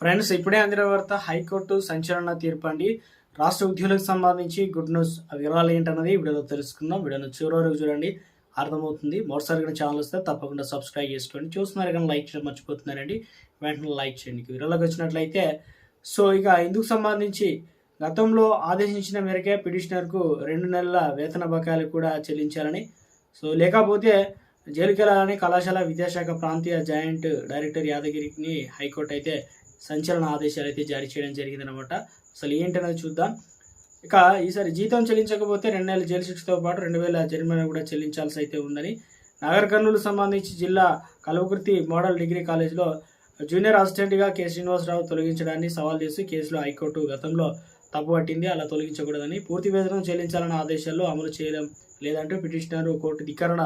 Friends ఇప్పుడే అందిన వార్త హైకోర్టు సంచలన తీర్పు అండి. రాష్ట్ర ఉద్యోగులకు సంబంధించి గుడ్ న్యూస్ ఆ వివరాలు ఏంటన్నది వీడియోలో తెలుసుకుందాం. వీడియోను చివరి వరకు చూడండి. అర్థమవుతుంది. మరోసారి కానీ ఛానల్ వస్తే తప్పకుండా సబ్స్క్రైబ్ చేసుకోండి. చూస్తున్నారు కానీ లైక్ చేయడం మర్చిపోతున్నారండి. వెంటనే లైక్ చేయండి. ఇక వీడియోలోకి వచ్చినట్లయితే సో ఇక ఇందుకు సంబంధించి గతంలో ఆదేశించిన మేరకే పిటిషనర్కు రెండు నెలల వేతన బకాయిలు కూడా చెల్లించాలని సో లేకపోతే జైలుకెళ్ళాలని కళాశాల విద్యాశాఖ ప్రాంతీయ జాయింట్ డైరెక్టర్ యాదగిరిని హైకోర్టు అయితే సంచలన ఆదేశాలు అయితే జారీ చేయడం జరిగిందనమాట అసలు ఏంటనేది చూద్దాం. ఇక ఈసారి జీతం చెల్లించకపోతే రెండు నెలల జైలు శిక్షతో పాటు రెండు వేల జరిమానా కూడా చెల్లించాల్సి అయితే ఉందని. నగర కర్నూలు సంబంధించి జిల్లా కల్వకుర్తి మోడల్ డిగ్రీ కాలేజ్లో జూనియర్ అసిస్టెంట్గా కె. శ్రీనివాసరావు తొలగించడాన్ని సవాల్ చేసి కేసులో హైకోర్టు గతంలో తప్పు పట్టింది. అలా తొలగించకూడదని పూర్తి వేతనం చెల్లించాలన్న ఆదేశాల్లో అమలు చేయడం లేదంటూ పిటిషనర్ కోర్టు ధిక్కరణ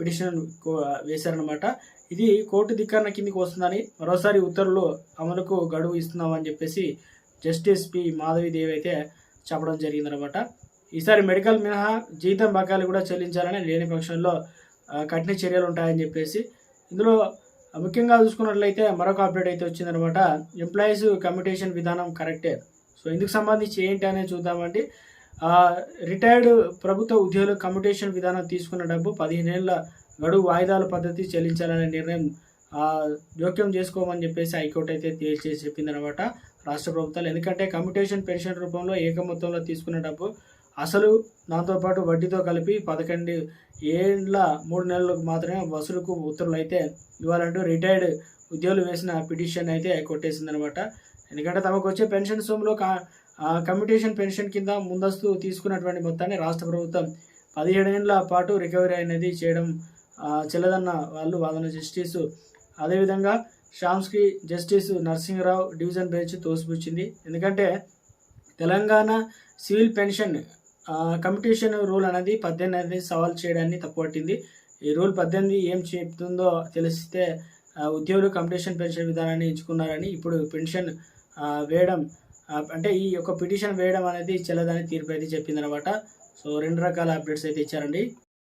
పిటిషన్ కో- వేశారనమాట ఇది కోర్టు ధిక్కరణ కిందికి వస్తుందని మరోసారి ఉత్తర్వులు అమలుకు గడువు ఇస్తున్నామని చెప్పేసి జస్టిస్ పి. మాధవిదేవి అయితే చెప్పడం జరిగిందనమాట ఈసారి మెడికల్ మినహా జీతం బకాయిలు కూడా చెల్లించాలని లేని పక్షంలో కఠిన చర్యలు ఉంటాయని చెప్పేసి. ఇందులో ముఖ్యంగా చూసుకున్నట్లయితే మరొక అప్డేట్ అయితే వచ్చిందనమాట ఎంప్లాయీస్ కమ్యూటేషన్ విధానం కరెక్టే. సో ఇందుకు సంబంధించి ఏంటి అనేది చూద్దామండి. రిటైర్డ్ ప్రభుత్వ ఉద్యోగుల కమ్యూటేషన్ విధానం తీసుకున్న డబ్బు పదిహేనేళ్ళ గడువు వాయిదాల పద్ధతి చెల్లించాలనే నిర్ణయం జోక్యం చేసుకోమని చెప్పేసి హైకోర్టు అయితే తేల్చేసి చెప్పిందనమాట రాష్ట్ర ప్రభుత్వాలు. ఎందుకంటే కమ్యూటేషన్ పెన్షన్ రూపంలో ఏక మొత్తంలో తీసుకున్న డబ్బు అసలు దాంతోపాటు వడ్డీతో కలిపి పదకొండు ఏళ్ళ మూడు నెలలకు మాత్రమే వసూలుకు ఉత్తర్వులు అయితే ఇవ్వాలంటూ రిటైర్డ్ ఉద్యోగులు వేసిన పిటిషన్ అయితే కొట్టేసిందనమాట ఎందుకంటే తమకు వచ్చే పెన్షన్ సొమ్ములో కా కమ్యూటేషన్ పెన్షన్ కింద ముందస్తు తీసుకున్నటువంటి మొత్తాన్ని రాష్ట్ర ప్రభుత్వం పదిహేడేళ్ళ పాటు రికవరీ అనేది చేయడం చెల్లదన్న వాళ్ళు వాదన జస్టిస్. అదేవిధంగా షామ్స్కి జస్టిస్ నరసింహరావు డివిజన్ బెంచ్ తోసిపుచ్చింది. ఎందుకంటే తెలంగాణ సివిల్ పెన్షన్ ఆ, కమ్యూటేషన్ రూల్ అనేది పద్దెనిమిది సవాల్ చేయడాన్ని తప్పుపట్టింది. ఈ రూల్ పద్దెనిమిది ఏం చెప్తుందో తెలిస్తే ఉద్యోగులు కమ్యూటేషన్ పెన్షన్ విధానాన్ని ఎంచుకున్నారని ఇప్పుడు పెన్షన్ వేయడం అంటే ఈ యొక్క పిటిషన్ వేయడం అనేది చెల్లదని తీర్పు అయితే చెప్పిందనమాట సో రెండు రకాల అప్డేట్స్ అయితే ఇచ్చారండి.